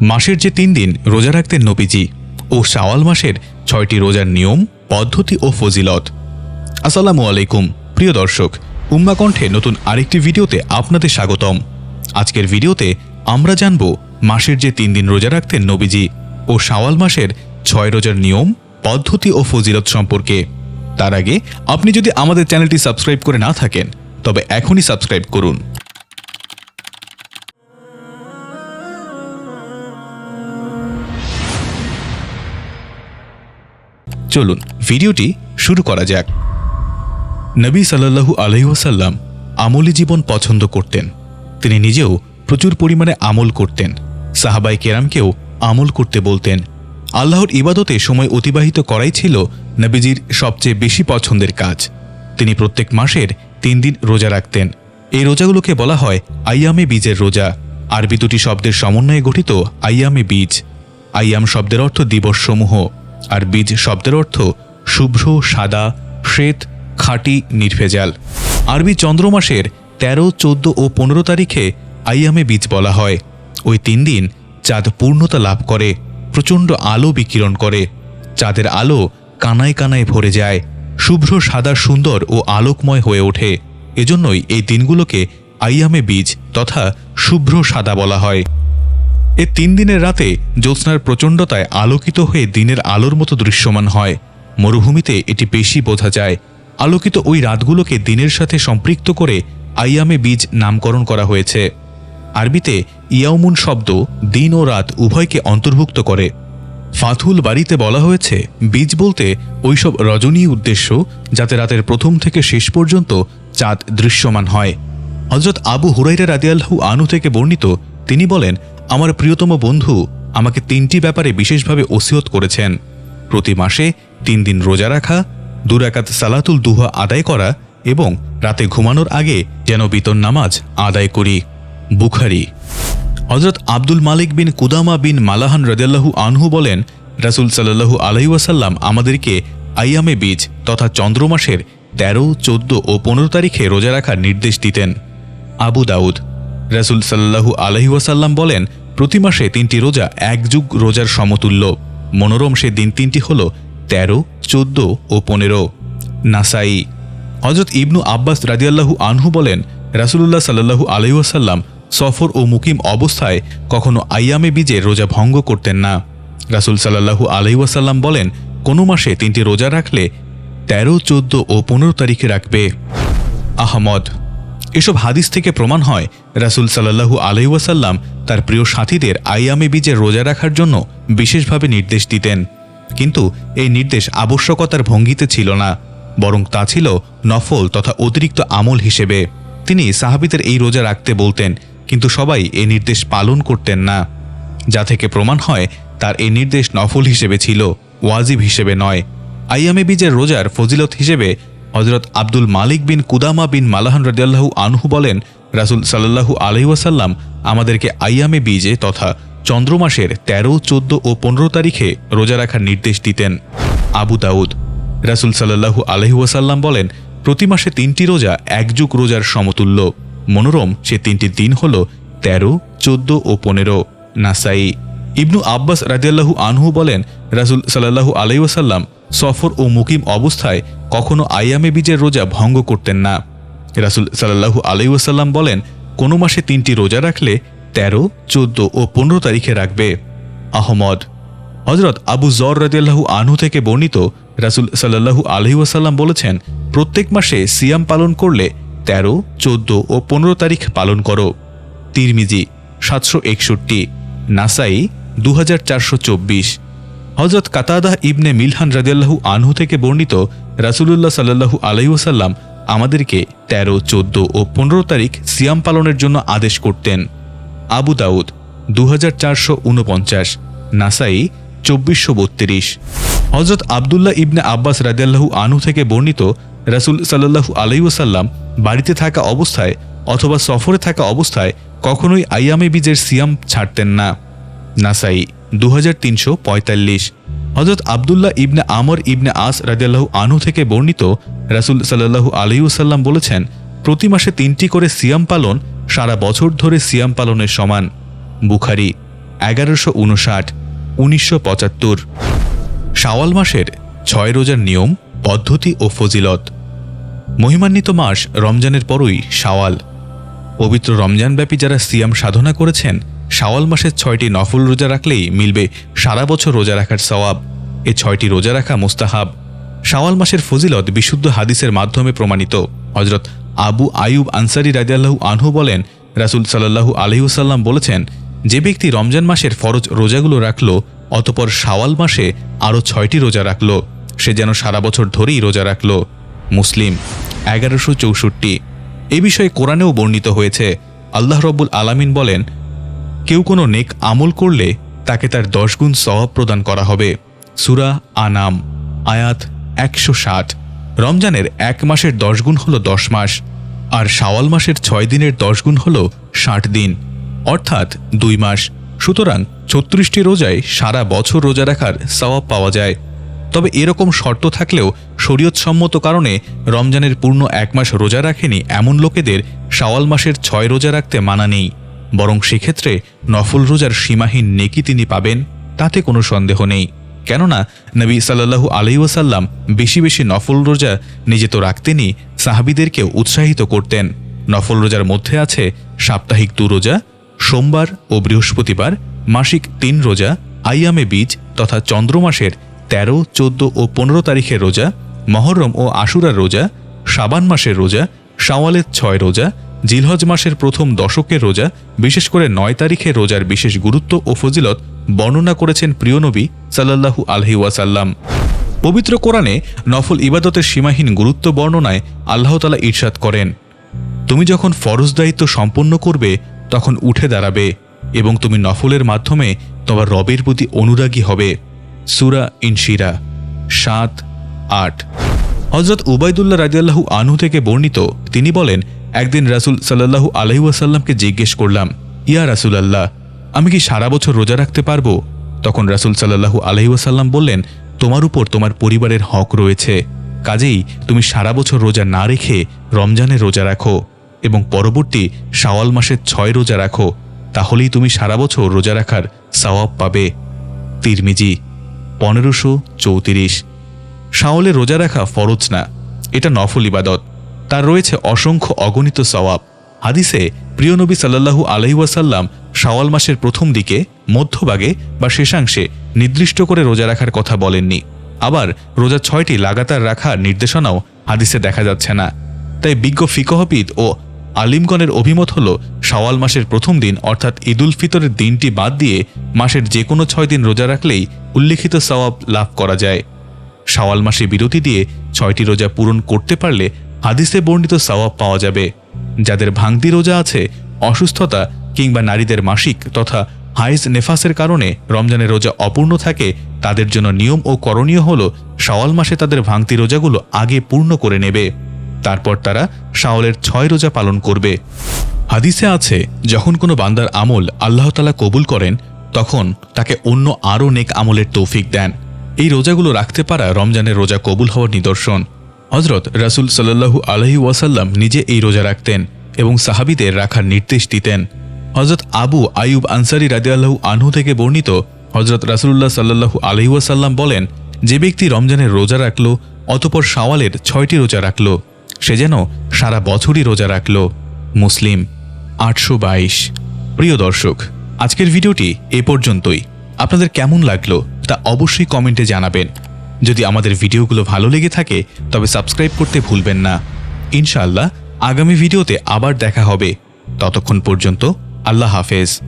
মাসের যে তিন দিন রোজা রাখতেন নবীজি ও শাওয়াল মাসের ছয়টি রোজার নিয়ম, পদ্ধতি ও ফজিলত। আসসালামু আলাইকুম, প্রিয় দর্শক, উম্মা কণ্ঠে নতুন আরেকটি ভিডিওতে আপনাদের স্বাগতম। আজকের ভিডিওতে আমরা জানব মাসের যে তিন দিন রোজা রাখতেন নবীজি ও শাওয়াল মাসের ছয় রোজার নিয়ম, পদ্ধতি ও ফজিলত সম্পর্কে। তার আগে আপনি যদি আমাদের চ্যানেলটি সাবস্ক্রাইব করে না থাকেন, তবে এখনই সাবস্ক্রাইব করুন। চলুন, ভিডিওটি শুরু করা যাক। নবী সাল্লাল্লাহু আলহিহাসাল্লাম আমলি জীবন পছন্দ করতেন। তিনি নিজেও প্রচুর পরিমাণে আমল করতেন। সাহাবাই কেরামকেও আমল করতে বলতেন। আল্লাহর ইবাদতে সময় অতিবাহিত করাই ছিল নবীজির সবচেয়ে বেশি পছন্দের কাজ। তিনি প্রত্যেক মাসের তিন দিন রোজা রাখতেন। এই রোজাগুলোকে বলা হয় আইয়ামে বীজের রোজা। আরবি দুটি শব্দের সমন্বয়ে গঠিত আইয়ামে বীজ। আইয়াম শব্দের অর্থ দিবসসমূহ। আর বীজ শব্দের অর্থ শুভ্র, সাদা, শ্বেত, খাঁটি, নির্ভেজাল। আরবি চন্দ্রমাসের তেরো, চোদ্দ ও পনেরো তারিখে আইয়ামে বীজ বলা হয়। ওই তিন দিন চাঁদ পূর্ণতা লাভ করে, প্রচণ্ড আলো বিকিরণ করে। চাঁদের আলো কানায় কানায় ভরে যায়, শুভ্র, সাদা, সুন্দর ও আলোকময় হয়ে ওঠে। এজন্যই এই দিনগুলোকে আইয়ামে বীজ তথা শুভ্র, সাদা বলা হয়। এ তিন দিনের রাতে জ্যোৎস্নার প্রচণ্ডতায় আলোকিত হয়ে দিনের আলোর মতো দৃশ্যমান হয়। মরুভূমিতে এটি বেশি বোঝা যায়। আলোকিত ওই রাতগুলোকে দিনের সাথে সম্পৃক্ত করে আইয়ামে বীজ নামকরণ করা হয়েছে। আরবিতে ইয়াউমুন শব্দ দিন ও রাত উভয়কে অন্তর্ভুক্ত করে। ফাথুল বাড়িতে বলা হয়েছে, বীজ বলতে ওইসব রজনী উদ্দেশ্য যাতে রাতের প্রথম থেকে শেষ পর্যন্ত চাঁদ দৃশ্যমান হয়। হজরত আবু হুরাইরা রাদিয়াল্লাহু আনু থেকে বর্ণিত, তিনি বলেন আমার প্রিয়তম বন্ধু আমাকে তিনটি ব্যাপারে বিশেষভাবে ওসিয়ত করেছেন। প্রতি মাসে তিন দিন রোজা রাখা দুরাকাত সালাতুল দুহা আদায় করা এবং রাতে ঘুমানোর আগে যেন বিতন নামাজ আদায় করি। বুখারি। হজরত আব্দুল মালিক বিন কুদামা বিন মালাহান রদাল্লাহু আনহু বলেন, রাসুল সাল্লাহু আলহিউসাল্লাম আমাদেরকে আইয়ামে বীজ তথা চন্দ্রমাসের তেরো, চোদ্দ ও পনেরো তারিখে রোজা রাখার নির্দেশ দিতেন। আবু দাউদ। রাসুল সাল্লাহু আলহিউসাল্লাম বলেন, প্রতি মাসে তিনটি রোজা এক যুগ রোজার সমতুল্য। মনোরম সে দিন তিনটি হল তেরো, চোদ্দ ও পনেরো। নাসাই। হজরত ইবনু আব্বাস রাজিয়াল্লাহু আনহু বলেন, রাসুলুল্লাহ সাল্লাহু আলহিউসাল্লাম সফর ও মুকিম অবস্থায় কখনো আইয়ামে বীজে রোজা ভঙ্গ করতেন না। রাসুল সাল্লাহু আলহিউসাল্লাম বলেন, কোনো মাসে তিনটি রোজা রাখলে তেরো, চোদ্দ ও পনেরো তারিখে রাখবে। আহমদ। এসব হাদিস থেকে প্রমাণ হয়, রাসুল সাল্লাহু আলহিউসাল্লাম তার প্রিয় সাথীদের আইয়ামে বীজের রোজা রাখার জন্য বিশেষভাবে নির্দেশ দিতেন। কিন্তু এই নির্দেশ আবশ্যকতার ভঙ্গিতে ছিল না, বরং তা ছিল নফল তথা অতিরিক্ত আমল হিসেবে। তিনি সাহাবিদের এই রোজা রাখতে বলতেন, কিন্তু সবাই এই নির্দেশ পালন করতেন না। যা থেকে প্রমাণ হয়, তার এই নির্দেশ নফল হিসেবে ছিল, ওয়াজিব হিসেবে নয়। আইয়ামে বীজের রোজার ফজিলত হিসেবে হজরত আব্দুল মালিক বিন কুদামা বিন মালাহান রদিয়াল্লাহু আনহু বলেন, রাসুল সাল্লাহু আলহিউসাল্লাম আমাদেরকে আইয়ামে বীজে তথা চন্দ্রমাসের তেরো, চোদ্দ ও পনেরো তারিখে রোজা রাখার নির্দেশ দিতেন। আবু দাউদ, রাসুল সাল্লাহু আলহিউসাল্লাম বলেন, প্রতি মাসে তিনটি রোজা একযুগ রোজার সমতুল্য। মনোরম সে তিনটি দিন হল তেরো, চোদ্দ ও পনেরো। নাসাই ইবনু আব্বাস রাজিয়াল্লাহু আনহু বলেন, রাসুল সাল্লাহু আলাইসাল্লাম সফর ও মুকিম অবস্থায় কখনো আইয়ামে বীজের রোজা ভঙ্গ করতেন না। রাসুল সাল্লাহু আলাইসাল্লাম বলেন, কোনো মাসে তিনটি রোজা রাখলে তেরো, চোদ্দ ও পনেরো তারিখে রাখবে। আহমদ হজরত আবু জর রাজিয়াল্লাহু আনহু থেকে বর্ণিত রাসুল সাল্লাহু আলহিউসাল্লাম বলেছেন, প্রত্যেক মাসে সিয়াম পালন করলে তেরো, চোদ্দ ও পনেরো তারিখ পালন করো। তিরমিজি সাতশো একষট্টি, নাসাই দু হাজার চারশো চব্বিশ। হজরত কাতাদাহ ইবনে মিলহান রাজিয়াল্লাহু আনহু থেকে বর্ণিত রাসুলুল্লাহ সাল্লাহু আলহিউসাল্লাম আমাদেরকে তেরো, চোদ্দ ও পনেরো তারিখ সিয়াম পালনের জন্য আদেশ করতেন। আবু দাউদ দু হাজার চারশো উনপঞ্চাশ, নাসাই, চব্বিশশো বত্রিশ। হজরত আবদুল্লাহ ইবনে আব্বাস রাদিয়াল্লাহু আনহু থেকে বর্ণিত রাসুল সাল্লাহু আলাইসাল্লাম বাড়িতে থাকা অবস্থায় অথবা সফরে থাকা অবস্থায় কখনোই আইয়ামে বীজের সিয়াম ছাড়তেন না। নাসাই দু হাজার তিনশো পঁয়তাল্লিশ। হজরত আবদুল্লাহ ইবনে আমর ইবনে আস রাদিয়াল্লাহু আনু থেকে বর্ণিত রাসুল সাল্লাহু আলাইসাল্লাম বলেছেন, প্রতি মাসে তিনটি করে সিয়াম পালন সারা বছর ধরে সিয়াম পালনের সমান। বুখারি এগারোশো উনষাট, উনিশশো পঁচাত্তর। শাওয়াল মাসের ছয় রোজার নিয়ম, পদ্ধতি ও ফজিলত। মহিমান্বিত মাস রমজানের পরই শাওয়াল। পবিত্র রমজানব্যাপী যারা সিয়াম সাধনা করেছেন শাওয়াল মাসের ছয়টি নফল রোজা রাখলেই মিলবে সারা বছর রোজা রাখার সওয়াব। এ ছয়টি রোজা রাখা মুস্তাহাব। শাওয়াল মাসের ফজিলত বিশুদ্ধ হাদিসের মাধ্যমে প্রমাণিত। হজরত আবু আয়ুব আনসারি রাজিয়াল্লাহু আনহু বলেন, রাসুল সাল্লাহু আলহিউসাল্লাম বলেছেন, যে ব্যক্তি রমজান মাসের ফরজ রোজাগুলো রাখল, অতপর শাওয়াল মাসে আরও ছয়টি রোজা রাখল। সে যেন সারা বছর ধরেই রোজা রাখল। মুসলিম, এগারোশো চৌষট্টি। এ বিষয়ে কোরআনেও বর্ণিত হয়েছে। আল্লাহ রব্বুল আলামিন বলেন কেউ কোনো নেক আমল করলে তাকে তার দশ গুণ সওয়াব প্রদান করা হবে। সুরা আনাম, আয়াত একশো ষাট। রমজানের এক মাসের দশ গুণ হল দশ মাস, আর শাওয়াল মাসের ছয় দিনের দশ গুণ হল ষাট দিন, অর্থাৎ দুই মাস। সুতরাং ছত্রিশটি রোজায় সারা বছর রোজা রাখার সওয়াব পাওয়া যায়। তবে এরকম শর্ত থাকলেও শরীয়তসম্মত কারণে রমজানের পূর্ণ এক মাস রোজা রাখেনি এমন লোকেদের শাওয়াল মাসের ছয় রোজা রাখতে মানা নেই। বরং সেক্ষেত্রে নফল রোজার সীমাহীন নেকি তিনি পাবেন, তাতে কোনো সন্দেহ নেই। কেননা নবী সাল্লাহু আলহিউসাল্লাম বেশি বেশি নফল রোজা নিজে তো রাখতেনই, সাহাবিদেরকেও উৎসাহিত করতেন। নফল রোজার মধ্যে আছে সাপ্তাহিক দু রোজা, সোমবার ও বৃহস্পতিবার, মাসিক তিন রোজা আইয়ামে বীজ তথা চন্দ্রমাসের তেরো, চোদ্দ ও পনেরো তারিখের রোজা, মহরম ও আশুরার রোজা সাবান মাসের রোজা, শাওয়ালের ছয় রোজা জিলহজ মাসের প্রথম দশকের রোজা, বিশেষ করে নয় তারিখের রোজার বিশেষ গুরুত্ব ও ফজিলত বর্ণনা করেছেন প্রিয় নবী সাল্লাল্লাহু আলহি ওয়াসাল্লাম। পবিত্র কোরআনে নফল ইবাদতের সীমাহীন গুরুত্ব বর্ণনায় আল্লাহতালা ঈর্ষাদ করেন, তুমি যখন ফরজ দায়িত্ব সম্পন্ন করবে, তখন উঠে দাঁড়াবে এবং তুমি নফলের মাধ্যমে তোমার রবের প্রতি অনুরাগী হবে। সুরা ইনশিরা, সাত, আট। হজরত উবাইদুল্লাহ রাজিয়াল্লাহু আনহু থেকে বর্ণিত, তিনি বলেন একদিন রাসুল সাল্লাহু আলহিউসাল্লামকে জিজ্ঞেস করলাম, ইয়া রাসুল আল্লাহ আমি কি সারা বছর রোজা রাখতে পারব? তখন রাসুল সাল্লাহু আলহিউসাল্লাম বললেন, তোমার উপর তোমার পরিবারের হক রয়েছে। কাজেই তুমি সারা বছর রোজা না রেখে রমজানে রোজা রাখো এবং পরবর্তী শাওয়াল মাসের ছয় রোজা রাখো। তাহলেই তুমি সারা বছর রোজা রাখার সওয়াব পাবে। তিরমিজি পনেরোশো চৌত্রিশ। শাওলে রোজা রাখা ফরজ না, এটা নফল ইবাদত। তার রয়েছে অসংখ্য অগণিত সওয়াব। হাদিসে প্রিয়নবী সাল্লাহু আলহিউসাল্লাম শাওয়াল মাসের প্রথম দিকে, মধ্যভাগে বা শেষাংশে নির্দিষ্ট করে রোজা রাখার কথা বলেননি। আবার রোজা ছয়টি লাগাতার রাখার নির্দেশনাও হাদিসে দেখা যাচ্ছে না। তাই বিজ্ঞ ফিকহবিদ ও আলিমগণের অভিমত হল, শাওয়াল মাসের প্রথম দিন অর্থাৎ ঈদুল ফিতরের দিনটি বাদ দিয়ে মাসের যে কোনো ছয় দিন রোজা রাখলেই উল্লিখিত সওয়াব লাভ করা যায়। শাওয়াল মাসে বিরতি দিয়ে ছয়টি রোজা পূরণ করতে পারলে হাদিসে বর্ণিত সওয়াব পাওয়া যাবে। যাদের ভাঙতি রোজা আছে, অসুস্থতা কিংবা নারীদের মাসিক তথা হাইজ নেফাসের কারণে রমজানের রোজা অপূর্ণ থাকে, তাদের জন্য নিয়ম ও করণীয় হল শাওয়াল মাসে তাদের ভাঙতি রোজাগুলো আগে পূর্ণ করে নেবে। তারপর তারা শাওয়ালের ছয় রোজা পালন করবে। হাদিসে আছে, যখন কোনো বান্দার আমল আল্লাহ তালা কবুল করেন, তখন তাকে অন্য আরও নেক আমলের তৌফিক দেন। এই রোজাগুলো রাখতে পারা রমজানের রোজা কবুল হওয়ার নিদর্শন। হজরত রাসুল সাল্লাহু আলহি ওয়াসাল্লাম নিজে এই রোজা রাখতেন এবং সাহাবিদের রাখার নির্দেশ দিতেন। হজরত আবু আয়ুব আনসারি রাদিয়াল্লাহু আনহু থেকে বর্ণিত হজরত রাসুল্লাহ সাল্লাহু আলহি ওয়াসাল্লাম বলেন, যে ব্যক্তি রমজানের রোজা রাখল, অতপর সাওয়ালের ছয়টি রোজা রাখল, সে যেন সারা বছরই রোজা রাখল। মুসলিম, আটশো বাইশ। প্রিয় দর্শক, আজকের ভিডিওটি এ পর্যন্তই। আপনাদের কেমন লাগল তা অবশ্যই কমেন্টে জানাবেন। যদি আমাদের ভিডিওগুলো ভালো লেগে থাকে, তবে সাবস্ক্রাইব করতে ভুলবেন না। ইনশাআল্লাহ, আগামী ভিডিওতে আবার দেখা হবে। ততক্ষণ পর্যন্ত, আল্লাহ হাফেজ।